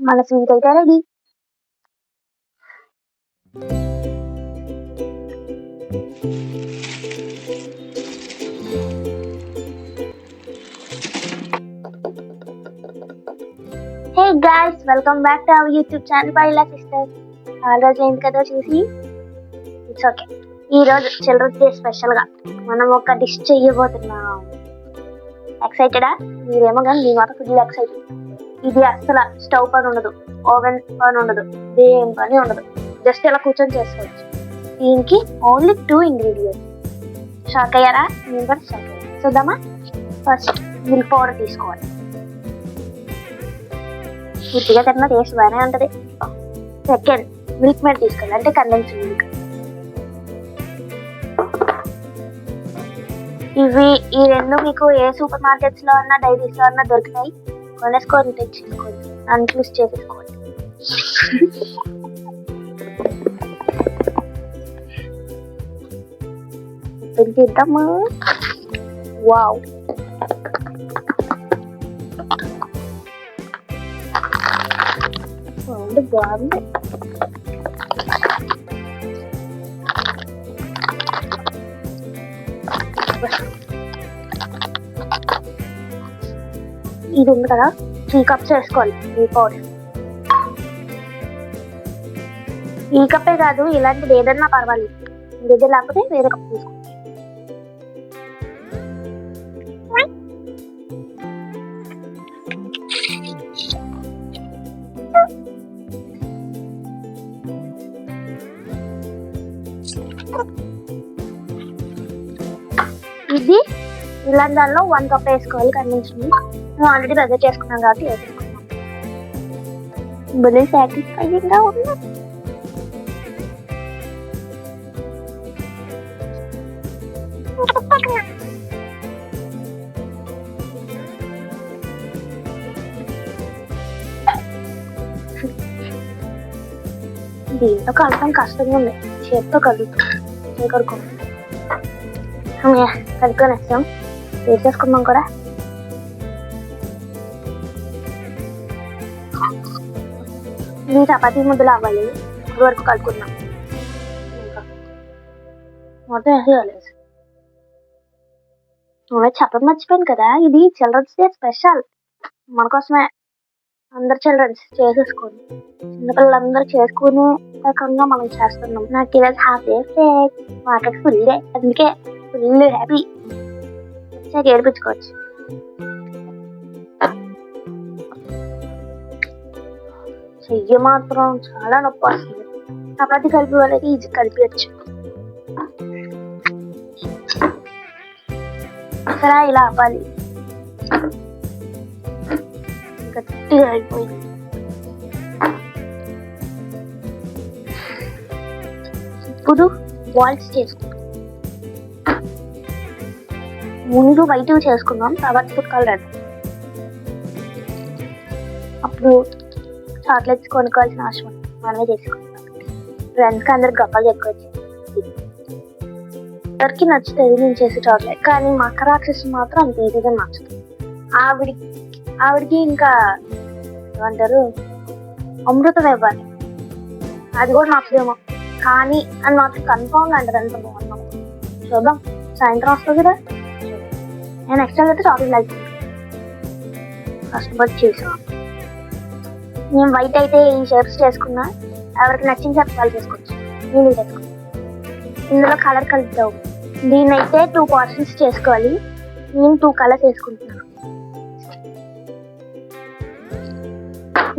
మన స్వీట్ అయితే ready hey guys welcome back to our YouTube channel Paila sister చాలా ఏంటి కదా చూసి? ఇట్స్ ఓకే ఈ రోజు చిల్డ్రన్స్ డే స్పెషల్గా మనం ఒక డిష్ చెయ్యబోతున్నాం ఎక్సైటెడా మీరేమో కానీ మీ మాత్రం ఫుల్ ఎక్సైటెడ్ ఇది అసలు స్టవ్ పని ఉండదు ఓవెన్ పని ఉండదు దేం పని ఉండదు. జస్ట్ ఇలా కూర్చొని చేసుకోవచ్చు. దీనికి ఓన్లీ టూ ఇంగ్రీడియంట్స్ షాక్ అయ్యారా? నేను కూడా షాక్ అయ్యాను. చూద్దామా? ఫస్ట్ మిల్క్ పౌడర్ తీసుకోవాలి. పూర్తిగా తిన్న టేస్ట్ బాగానే ఉంటుంది. సెకండ్ మిల్క్ మేడ్ తీసుకోవాలి. అంటే కండెన్స్ మిల్క్ ఇవి ఈ రెండు మీకు ఏ సూపర్ మార్కెట్స్లో అన్నా డైరీస్లో అన్నా దొరుకుతాయి. కొనేసుకొని తెచ్చుకోండి అన్క్లూస్ చేసేసుకోండి ఓపెన్ చేద్దామా? వావ్. బాగుంది. ఇది ఉంది కదా త్రీ కప్స్ వేసుకోవాలి ఈ పౌడర్. ఈ కప్పే కాదు ఇలాంటిది ఏదన్నా పర్వాలేదు. ఇది లేకపోతే వేరే కప్ తీసుకో ఇది ఇలాంటి దానిలో వన్ కప్ వేసుకోవాలి కనిపించింది మేము ఆల్రెడీ ప్రెజర్ చేసుకున్నాం కాబట్టి వేసుకున్నాం భలే సాటిస్ఫైయింగ్ ఉంది దీంతో కలపడం కష్టంగా ఉంది. చేతితో కలుగుతాం చేయకూడదు కలుపుకొని వేస్తాం వేసేసుకున్నాం కూడా? ఇది చపాతీ ముద్దలు అవ్వాలి. ఇప్పుడు వరకు కలుపుకున్నాం. ఇంకా మొత్తం వేసేయాలి నువ్వే చెప్పడం మర్చిపోయాను కదా ఇది చిల్డ్రన్స్ డే స్పెషల్. మన కోసమే అందరు చిల్డ్రన్స్ చేసేసుకోండి. చిన్నపిల్లలందరూ చేసుకునే రకంగా మనం చేస్తున్నాం. నాకు ఈరోజు హ్యాపీ మాకు ఫుల్ డే అందుకే ఫుల్ హ్యాపీ వచ్చాక ఏడిపించుకోవచ్చు. నెయ్యి మాత్రం చాలా నొప్పి వస్తుంది. చపాతి కలిపి వాళ్ళకి ఇది కలిపియచ్చు ఇక్కడ ఇలా అవ్వాలి గట్టిగా అయిపోయింది ఇప్పుడు బాల్స్ చేసుకుంటాం ముందు వైట్ చేసుకుందాం తర్వాత ఫుడ్ కలర్. అప్పుడు చాక్లెట్స్ కొనుక్కోవాల్సిన అవసరం మనమే చేసుకుంటాం ఫ్రెండ్స్కి అందరికి గొప్పలు చెప్పుకోవచ్చు ఎవరికి నచ్చుతుంది నేను చేసే చాక్లెట్. కానీ మక్క రాక్షసి మాత్రం అంత ఈజీగా నచ్చుతుంది ఆవిడ ఆవిడకి ఇంకా ఏమంటారు? అమృతం ఇవ్వాలి. అది కూడా నచ్చదేమో. కానీ అని మాత్రం కన్ఫామ్గా అంటారు అంత బాగున్నాం చూద్దాం. సాయంత్రం వస్తుంది కదా? నేను ఎక్స్ట్రా అయితే చాక్లెట్ లైక్ కష్టపడి చేసాను నేను వైట్ అయితే ఈ షేప్స్ చేసుకున్నా. ఎవరికి నచ్చిన షేప్ వాళ్ళు చేసుకోవచ్చు. నేను ఇది. ఇందులో కలర్ కలుపుతావు. దీన్ని అయితే టూ పోర్షన్స్ చేసుకోవాలి. నేను టూ కలర్స్ వేసుకుంటున్నాను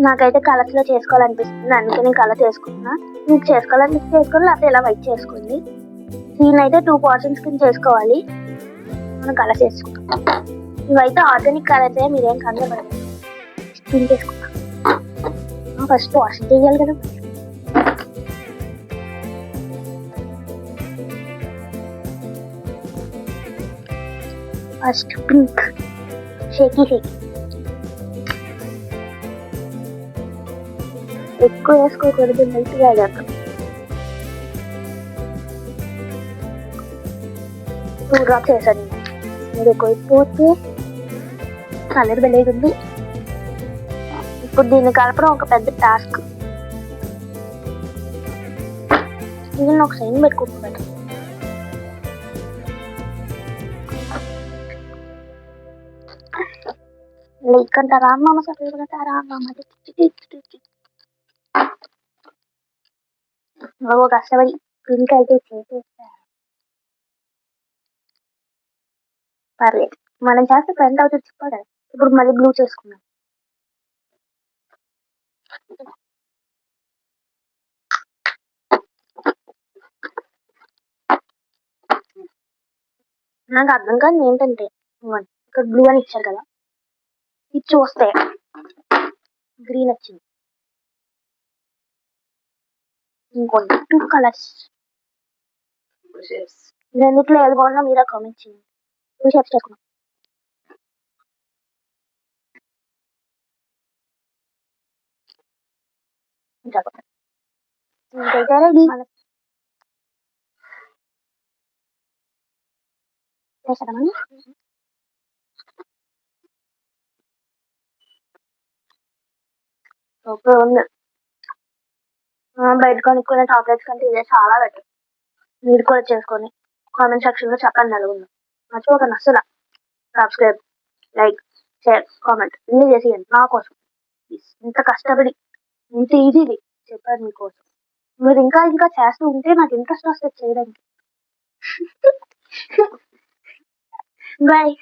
నాకైతే కలర్స్లో చేసుకోవాలనిపిస్తుంది. అందుకే నేను కలర్ చేసుకుంటున్నా మీకు చేసుకోవాలనిపిస్తే చేసుకోవాలి లేకపోతే ఇలా వైట్ చేసుకోండి. దీన్ని అయితే టూ పోర్షన్స్ కింద చేసుకోవాలి. మనం కలర్స్ వేసుకుంటాం ఇవైతే ఆర్గానిక్ కలర్సే మీరేం కంగారు పడదు స్పిన్ చేసుకుంటాం ఫస్ట్ వాష్ చేయాలి కదా. First pink. షేకీ షేకీ. ఎక్కువ వేసుకోకూడదు మెల్ట్గా కాక టూ డ్రాప్స్ వేసాను మీరు ఎక్కువ అయిపోతే కలర్ వెళ్ళేది ఇప్పుడు దీన్ని కలపడం ఒక పెద్ద టాస్క్. దీన్ని ఒక సైన్ పెట్టుకుంటున్నాను లైక్ అంటారా అమ్మ సబ్స్క్రైబ్ అంటారా అమ్మ కష్టపడి పింక్ అయితే చేసేస్తా. పర్లేదు. మనం చేస్తే ఫ్రెండ్ అవుతుంది చెప్పాడు. ఇప్పుడు మళ్ళీ బ్లూ చేసుకున్నాం నాకు అర్థం కాదు ఏంటంటే. ఇక్కడ బ్లూ అని ఇచ్చారు కదా ఇది చూస్తే గ్రీన్ వచ్చింది. ఇంకోటి టూ కలర్స్ రెండిట్లో ఏది బాగున్నా మీరే కామెంట్ చేయండి. టూ షేప్స్ చేసుకున్నాం ఇంకైతే రెడీ ఉంది బయట కొనుక్కునే చాక్లెట్స్ కంటే ఇదే చాలా బెటర్ మీరు కూడా చేసుకొని కామెంట్ సెక్షన్లో చెప్పండి నలుగురు చూడండి అసలు సబ్స్క్రైబ్ లైక్ షేర్ కామెంట్ అన్ని చేసేయండి నా కోసం. ఇంత కష్టపడి ఇంత ఈజీది చెప్పాను మీకోసం. మీరు ఇంకా ఇంకా చేస్తూ ఉంటే నాకు ఇంట్రెస్ట్ వస్తుంది చేయడానికి. బాయ్